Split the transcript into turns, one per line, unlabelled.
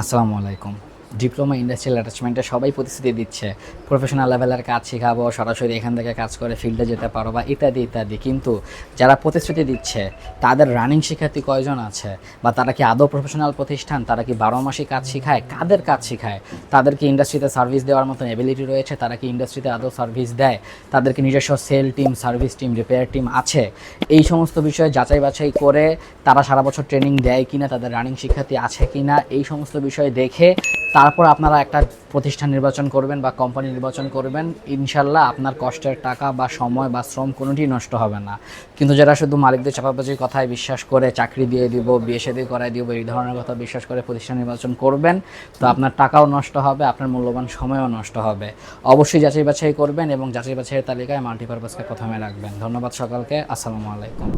আসসালামু আলাইকুম। Diploma industrial অ্যাটাচমেন্টে সবাই প্রতিশ্রুতি দিচ্ছে। প্রফেশনাল লেভেলের কাজ শেখাবো, সরাসরি এখান থেকে কাজ করে ফিল্ডে যেতে পারো বা ইত্যাদি ইত্যাদি। কিন্তু যারা প্রতিশ্রুতি দিচ্ছে, তাদের রানিং শিক্ষার্থী কয়জন আছে? বা তারা কি আদৌ প্রফেশনাল প্রতিষ্ঠান? তারা কি বারো মাসে কাজ শেখায়? কাদের কাজ শেখায়? তাদেরকে ইন্ডাস্ট্রিতে সার্ভিস দেওয়ার মতন এবিলিটি রয়েছে? তারা কি ইন্ডাস্ট্রিতে আদৌ সার্ভিস দেয়? তাদেরকে নিজস্ব sell team service team repair team আছে? এই সমস্ত বিষয়ে যাচাই বাছাই করে তারা সারা বছর ট্রেনিং দেয় কিনা, তাদের রানিং শিক্ষার্থী আছে কিনা, এই সমস্ত বিষয় দেখে তারপর আপনারা একটা প্রতিষ্ঠান নির্বাচন করবেন বা কোম্পানি নির্বাচন করবেন, ইনশাল্লাহ আপনার কষ্টের টাকা বা সময় বা শ্রম কোনোটি নষ্ট হবে না। কিন্তু যারা শুধু মালিকদের চাপাবাজির কথায় বিশ্বাস করে, চাকরি দিয়ে দিব, বিয়ে শাদী করাই দিব, এই ধরনের কথা বিশ্বাস করে প্রতিষ্ঠান নির্বাচন করবেন, তো আপনার টাকাও নষ্ট হবে, আপনার মূল্যবান সময়ও নষ্ট হবে। অবশ্যই যাচাই বাছাই করবেন এবং যাচাই বাছাইয়ের তালিকায় মাল্টিপারপাসকে প্রথমে রাখবেন। ধন্যবাদ সকলকে, আসসালামু আলাইকুম।